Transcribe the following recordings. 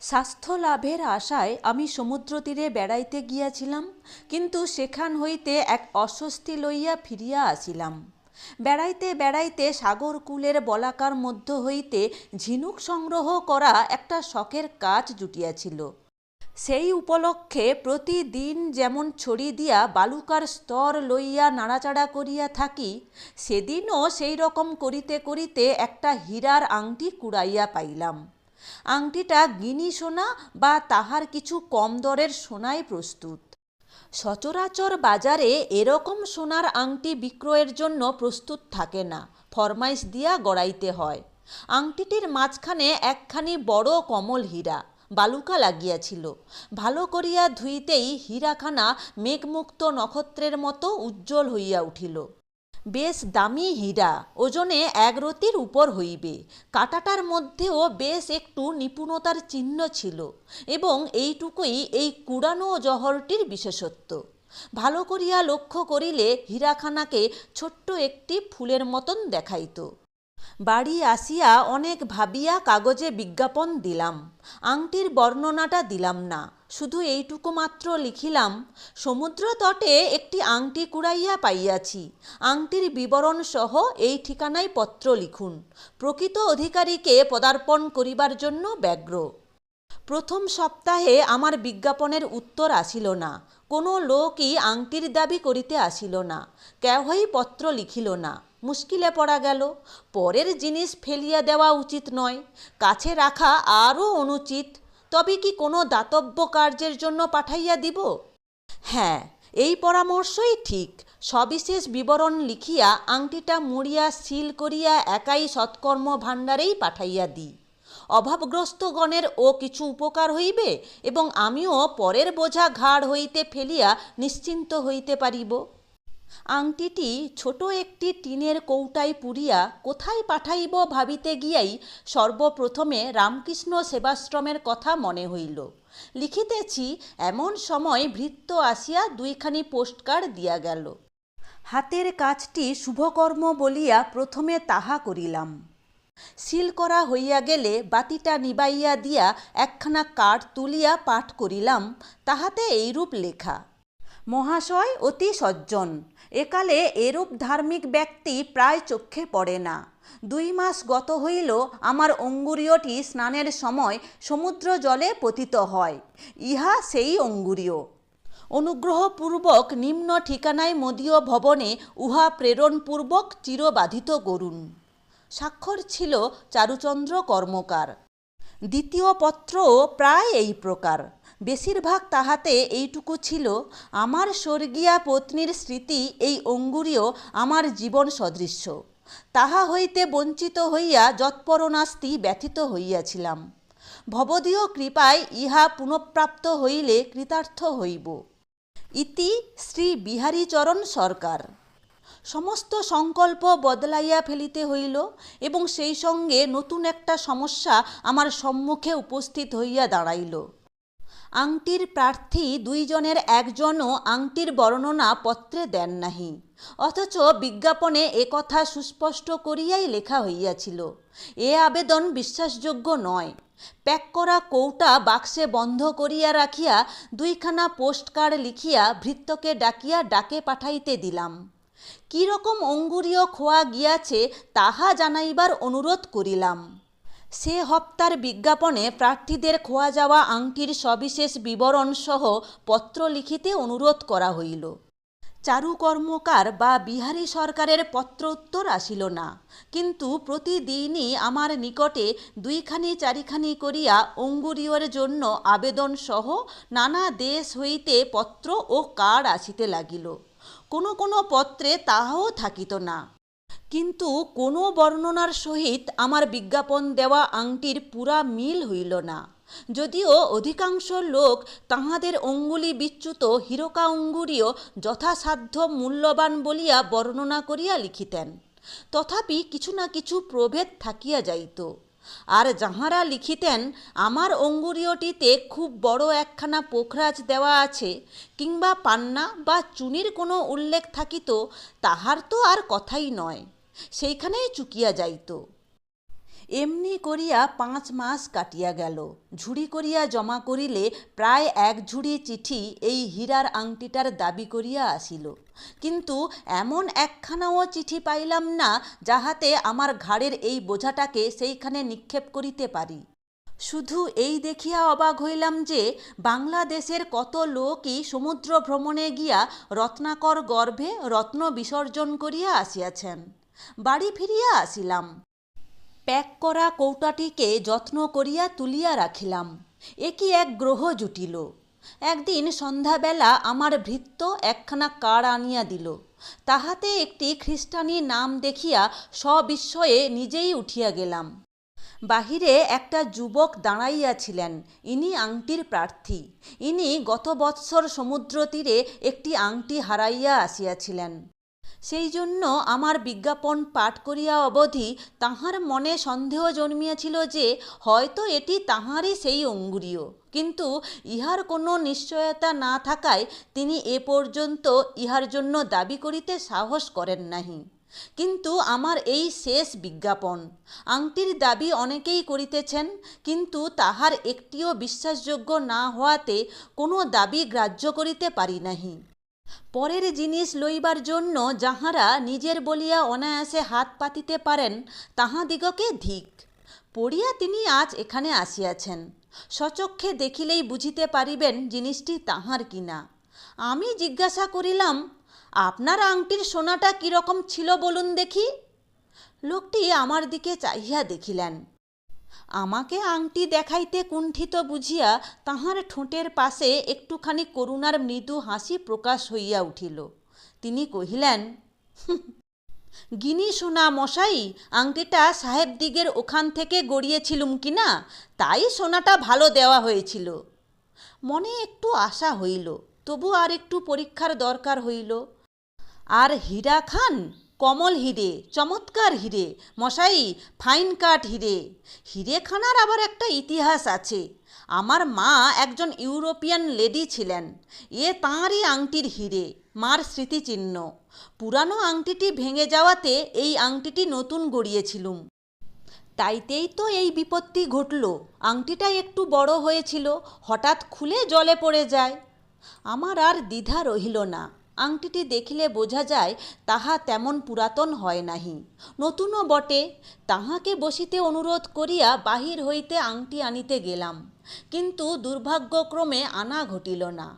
স্বাস্থ্য লাভের আশায় আমি সমুদ্র তীরে বেড়াইতে গিয়াছিলাম, কিন্তু সেখান হইতে এক অস্বস্তি লইয়া ফিরিয়া আসিলাম। বেড়াইতে বেড়াইতে সাগরকূলের বলাকার মধ্য হইতে ঝিনুক সংগ্রহ করা একটা শখের কাজ জুটিয়াছিল। সেই উপলক্ষে প্রতিদিন যেমন ছড়ি দিয়া বালুকার স্তর লইয়া নাড়াচাড়া করিয়া থাকি, সেদিনও সেই রকম করিতে করিতে একটা হীরার আংটি কুড়াইয়া পাইলাম। আংটিটা গিনি সোনা বা তাহার কিছু কম দরের সোনায় প্রস্তুত। সচরাচর বাজারে এরকম সোনার আংটি বিক্রয়ের জন্য প্রস্তুত থাকে না, ফরমাইশ দিয়া গড়াইতে হয়। আংটিটির মাঝখানে একখানি বড় কমল হীরা, বালুকা লাগিয়াছিল। ভালো করিয়া ধুইতেই হীরাখানা মেঘমুক্ত নক্ষত্রের মতো উজ্জ্বল হইয়া উঠিল। বেশ দামি হীরা, ওজনে এক রতির উপর হইবে। কাটাটার মধ্যেও বেশ একটু নিপুণতার চিহ্ন ছিল এবং এইটুকুই এই কুড়ানো জহরটির বিশেষত্ব। ভালো করিয়া লক্ষ্য করিলে হীরাখানাকে ছোট্ট একটি ফুলের মতন দেখাইত। বাড়ি আসিয়া অনেক ভাবিয়া কাগজে বিজ্ঞাপন দিলাম। আংটির বর্ণনাটা দিলাম না। শুধু এইটুকু মাত্র লিখিলাম, সমুদ্র তটে একটি আংটি কুড়াইয়া পাইয়াছি। আংটির বিবরণ সহ এই ঠিকানায় পত্র লিখুন। প্রকৃত অধিকারীকে পদার্পণ করিবার জন্য ব্যগ্র। প্রথম সপ্তাহে আমার বিজ্ঞাপনের উত্তর আসিল না। কোনো লোকই আংটির দাবি করিতে আসিল না। কেহই পত্র লিখিল না। মুশকিলে পড়া গেল। পরের জিনিস ফেলিয়া দেওয়া উচিত নয়, কাছে রাখা আরও অনুচিত। তবে কি কোনো দাতব্য কার্যের জন্য পাঠাইয়া দিব? হ্যাঁ এই পরামর্শই ঠিক। সবিশেষ বিবরণ লিখিয়া আংটিটা মুড়িয়া সিল করিয়া একাই সৎকর্ম ভাণ্ডারেই পাঠাইয়া দিই। অভাবগ্রস্তগণের ও কিছু উপকার হইবে এবং আমিও পরের বোঝা ঘাড় হইতে ফেলিয়া নিশ্চিন্ত হইতে পারিব। আংটিটি ছোট একটি টিনের কৌটায় পুরিয়া কোথায় পাঠাইব ভাবিতে গিয়াই সর্বপ্রথমে রামকৃষ্ণ সেবাশ্রমের কথা মনে হইল। লিখিতেছি, এমন সময় ভৃত্য আসিয়া দুইখানি পোস্টকার্ড দিয়া গেল। হাতের কাজটি শুভকর্ম বলিয়া প্রথমে তাহা করিলাম। সিল করা হইয়া গেলে বাতিটা নিবাইয়া দিয়া একখানা কার্ড তুলিয়া পাঠ করিলাম, তাহাতে এইরূপ লেখা মহাশয় অতি সজ্জন। একালে এরূপ ধার্মিক ব্যক্তি প্রায় চক্ষে পড়ে না। দুই মাস গত হইল আমার অঙ্গুরীয়টি স্নানের সময় সমুদ্র জলে পতিত হয়। ইহা সেই অঙ্গুরীয়। অনুগ্রহপূর্বক নিম্ন ঠিকানায় মদীয় ভবনে উহা প্রেরণপূর্বক চিরবাধিত করুন। স্বাক্ষর ছিল চারুচন্দ্র কর্মকার। দ্বিতীয় পত্রও প্রায় এই প্রকার। বেশিরভাগ তাহাতে এইটুকু ছিল, আমার স্বর্গীয়া পত্নীর স্মৃতি, এই অঙ্গুরীয় আমার জীবন সদৃশ্য। তাহা হইতে বঞ্চিত হইয়া যৎপরনাস্তি ব্যথিত হইয়াছিলাম। ভবদীয় কৃপায় ইহা পুনঃপ্রাপ্ত হইলে কৃতার্থ হইব। ইতি শ্রী বিহারীচরণ সরকার। সমস্ত সংকল্প বদলাইয়া ফেলিতে হইল এবং সেই সঙ্গে নতুন একটা সমস্যা আমার সম্মুখে উপস্থিত হইয়া দাঁড়াইল। আংটির প্রার্থী দুইজনের একজনও আংটির বর্ণনা পত্রে দেন নাহি। অথচ বিজ্ঞাপনে একথা সুস্পষ্ট করিয়াই লেখা হইয়াছিল। এ আবেদন বিশ্বাসযোগ্য নয়। প্যাক করা কৌটা বাক্সে বন্ধ করিয়া রাখিয়া দুইখানা পোস্টকার্ড লিখিয়া ভৃত্যকে ডাকিয়া ডাকে পাঠাইতে দিলাম। কি রকম অঙ্গুরীয় খোয়া গিয়াছে তাহা জানাইবার অনুরোধ করিলাম। সে হপ্তার বিজ্ঞাপনে প্রার্থীদের খোয়া যাওয়া আংটির সবিশেষ বিবরণ সহ পত্র লিখিতে অনুরোধ করা হইল। চারু কর্মকার বা বিহারী সরকারের পত্র উত্তর আসিল না। কিন্তু প্রতিদিনই আমার নিকটে দুইখানি চারিখানি করিয়া অঙ্গুরীয়র জন্য আবেদন সহ নানা দেশ হইতে পত্র ও কার্ড আসিতে লাগিল। কোনো কোনো পত্রে তাহাও থাকিত না। কিন্তু কোনো বর্ণনার সহিত আমার বিজ্ঞাপন দেওয়া আংটির পুরা মিল হইল না। যদিও অধিকাংশ লোক তাহাদের অঙ্গুলি বিচ্যুত হীরকা অঙ্গুরীয় যথাসাধ্য মূল্যবান বলিয়া বর্ণনা করিয়া লিখিতেন। তথাপি কিছু না কিছু প্রভেদ থাকিয়া যাইত। আর যাহারা লিখিতেন, আমার অঙ্গুরীয়টিতে খুব বড় একখানা পোখরাজ দেওয়া আছে, কিংবা পান্না বা চুনির কোনো উল্লেখ থাকিত, তাহার তো আর কথাই নয়। সেইখানেই চুকিয়া যাইত। এমনি করিয়া পাঁচ মাস কাটিয়া গেল। ঝুড়ি করিয়া জমা করিলে প্রায় এক ঝুড়ি চিঠি এই হীরার আংটিটার দাবি করিয়া আসিল। কিন্তু এমন একখানাও চিঠি পাইলাম না, যাহাতে আমার ঘাড়ের এই বোঝাটাকে সেইখানে নিক্ষেপ করিতে পারি। শুধু এই দেখিয়া অবাক হইলাম যে, বাংলাদেশের কত লোকই সমুদ্র ভ্রমণে গিয়া রত্নাকর গর্ভে রত্ন বিসর্জন করিয়া আসিয়াছেন। বাড়ি ফিরিয়া আসিলাম। প্যাক করা কৌটাটিকে যত্ন করিয়া তুলিয়া রাখিলাম। এ কি এক গ্রহ জুটিল। একদিন সন্ধ্যাবেলা আমার ভৃত্য একখানা কার্ড আনিয়া দিল। তাহাতে একটি খ্রিস্টানি নাম দেখিয়া সবিস্ময়ে নিজেই উঠিয়া গেলাম। বাহিরে একটা যুবক দাঁড়াইয়াছিলেন, ইনি আংটির প্রার্থী। ইনি গত বৎসর সমুদ্র তীরে একটি আংটি হারাইয়া আসিয়াছিলেন। সেই জন্য আমার বিজ্ঞাপন পাঠ করিয়া অবধি তাহার মনে সন্দেহ জন্মিয়াছিল যে হয়তো এটি তাহারই সেই অঙ্গুরীয়। কিন্তু ইহার কোনো নিশ্চয়তা না থাকায় তিনি এ পর্যন্ত ইহার জন্য দাবি করিতে সাহস করেন নাহি। কিন্তু আমার এই শেষ বিজ্ঞাপন, আংটির দাবি অনেকেই করিতেছেন, কিন্তু তাহার একটিও বিশ্বাসযোগ্য না হওয়াতে কোনো দাবি গ্রাহ্য করিতে পারি নাহি। পরের জিনিস লইবার জন্য যাহারা নিজের বলিয়া অনায়াসে হাত পাতিতে পারেন, তাহাদিগকে ধিক। পড়িয়া তিনি আজ এখানে আসিয়াছেন। সচক্ষে দেখিলেই বুঝিতে পারিবেন জিনিসটি তাহার কিনা। আমি জিজ্ঞাসা করিলাম, আপনার আংটির সোনাটা কীরকম ছিল বলুন দেখি? লোকটি আমার দিকে চাহিয়া দেখিলেন। আমাকে আংটি দেখাইতে কুণ্ঠিত বুঝিয়া তাহার ঠোঁটের পাশে একটুখানি করুণার মৃদু হাসি প্রকাশ হইয়া উঠিল। তিনি কহিলেন গিনি সোনা মশাই, আংটিটা সাহেবদিগের ওখান থেকে গড়িয়েছিলুম কি না? তাই সোনাটা ভালো দেওয়া হয়েছিল। মনে একটু আশা হইল, তবু আর একটু পরীক্ষার দরকার হইল। আর হীরা খান কমল হিরে, চমৎকার হিরে, মশাই, ফাইন কাট হিরে। হিরেখানার আবার একটা ইতিহাস আছে। আমার মা একজন ইউরোপিয়ান লেডি ছিলেন। এ তাঁরই আংটির হিরে, মার স্মৃতিচিহ্ন। পুরানো আংটিটি ভেঙে যাওয়াতে এই আংটিটি নতুন গড়িয়েছিলুম। তাইতেই তো এই বিপত্তি ঘটল। আংটিটা একটু বড় হয়েছিল, হঠাৎ খুলে জলে পড়ে যায়। আমার আর দ্বিধা রহিল না। আংটিটি দেখিলে বোঝা যায়, তাহা তেমন পুরাতন হয় নাহি। নতুনও বটে, তাহাকে বসিতে অনুরোধ করিয়া বাহির হইতে আংটি আনিতে গেলাম। কিন্তু দুর্ভাগ্যক্রমে আনা ঘটিল না।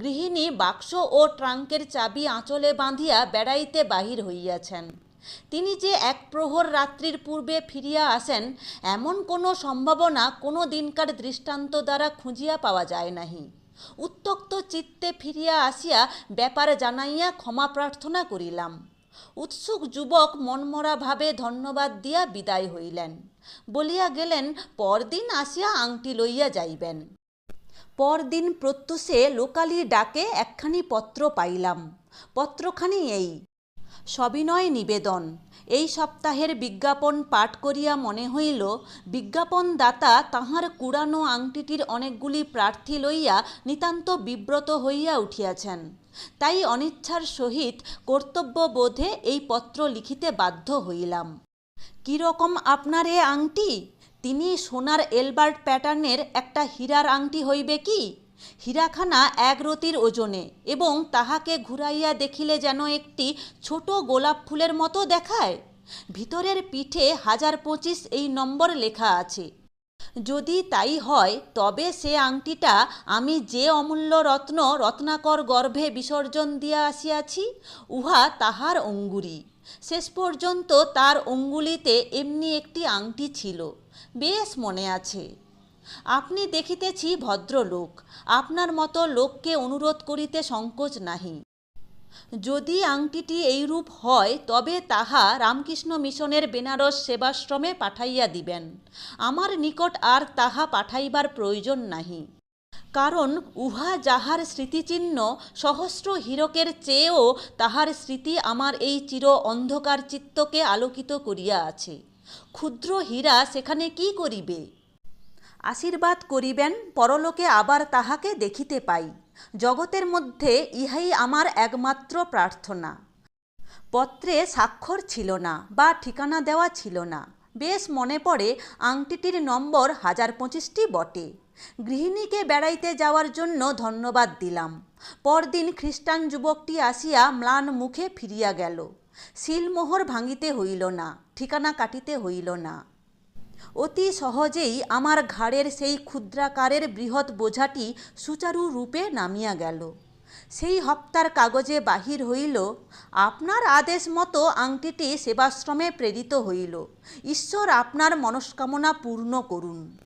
গৃহিণী বাক্স ও ট্রাঙ্কের চাবি আঁচলে বাঁধিয়া বেড়াইতে বাহির হইয়াছেন। তিনি যে এক প্রহর রাত্রির পূর্বে ফিরিয়া আসেন, এমন কোনো সম্ভাবনা কোনো দিনকার দৃষ্টান্ত দ্বারা খুঁজিয়া পাওয়া যায় নাহি। উত্তক্ত চিত্তে ফিরিয়া আসিয়া ব্যাপার জানাইয়া ক্ষমা প্রার্থনা করিলাম। উৎসুক যুবক মনমরাভাবে ধন্যবাদ দিয়া বিদায় হইলেন। বলিয়া গেলেন, পরদিন আসিয়া আংটি লইয়া যাইবেন। পরদিন প্রত্যুষে লোকালি ডাকে একখানি পত্র পাইলাম। পত্রখানি এই, সবিনয় নিবেদন। এই সপ্তাহের বিজ্ঞাপন পাঠ করিয়া মনে হইল, বিজ্ঞাপনদাতা তাহার কুড়ানো আংটিটির অনেকগুলি প্রার্থী লইয়া নিতান্ত বিব্রত হইয়া উঠিয়াছেন। তাই অনিচ্ছার সহিত কর্তব্যবোধে এই পত্র লিখিতে বাধ্য হইলাম। কীরকম আপনার এ আংটি? তিনি সোনার এলবার্ট প্যাটার্নের একটা হীরার আংটি হইবে কি? হীরাখানা এক রতির ওজনে এবং তাহাকে ঘুরাইয়া দেখিলে যেন একটি ছোট গোলাপ ফুলের মতো দেখায়। ভিতরের পিঠে হাজার পঁচিশ এই নম্বর লেখা আছে। যদি তাই হয়, তবে সে আংটিটা আমি যে অমূল্য রত্ন রত্নাকর গর্ভে বিসর্জন দিয়া আসিয়াছি, উহা তাহার অঙ্গুরি। শেষ পর্যন্ত তার অঙ্গুলিতে এমনি একটি আংটি ছিল। বেশ মনে আছে। আপনি দেখিতেছি ভদ্রলোক, আপনার মতো লোককে অনুরোধ করিতে সংকোচ নাহি। যদি আংটিটি এইরূপ হয়, তবে তাহা রামকৃষ্ণ মিশনের বেনারস সেবাশ্রমে পাঠাইয়া দিবেন। আমার নিকট আর তাহা পাঠাইবার প্রয়োজন নাহি। কারণ উহা যাহার স্মৃতিচিহ্ন, সহস্র হীরকের চেয়েও তাহার স্মৃতি আমার এই চির অন্ধকার চিত্তকে আলোকিত করিয়া আছে। ক্ষুদ্র হীরা সেখানে কি করিবে? আশীর্বাদ করিবেন, পরলোকে আবার তাহাকে দেখিতে পাই। জগতের মধ্যে ইহাই আমার একমাত্র প্রার্থনা। পত্রে স্বাক্ষর ছিল না বা ঠিকানা দেওয়া ছিল না। বেশ মনে পড়ে আংটিটির নম্বর হাজার পঁচিশটি বটে। গৃহিণীকে বেড়াইতে যাওয়ার জন্য ধন্যবাদ দিলাম। পরদিন খ্রিস্টান যুবকটি আসিয়া ম্লান মুখে ফিরিয়া গেল। শিলমোহর ভাঙিতে হইল না, ঠিকানা কাটিতে হইল না। অতি সহজেই আমার ঘাড়ের সেই ক্ষুদ্রাকারের বৃহৎ বোঝাটি সুচারু রূপে নামিয়া গেল। সেই হপ্তার কাগজে বাহির হইল, আপনার আদেশ মতো আংটিটি সেবাশ্রমে প্রেরিত হইল। ঈশ্বর আপনার মনস্কামনা পূর্ণ করুন।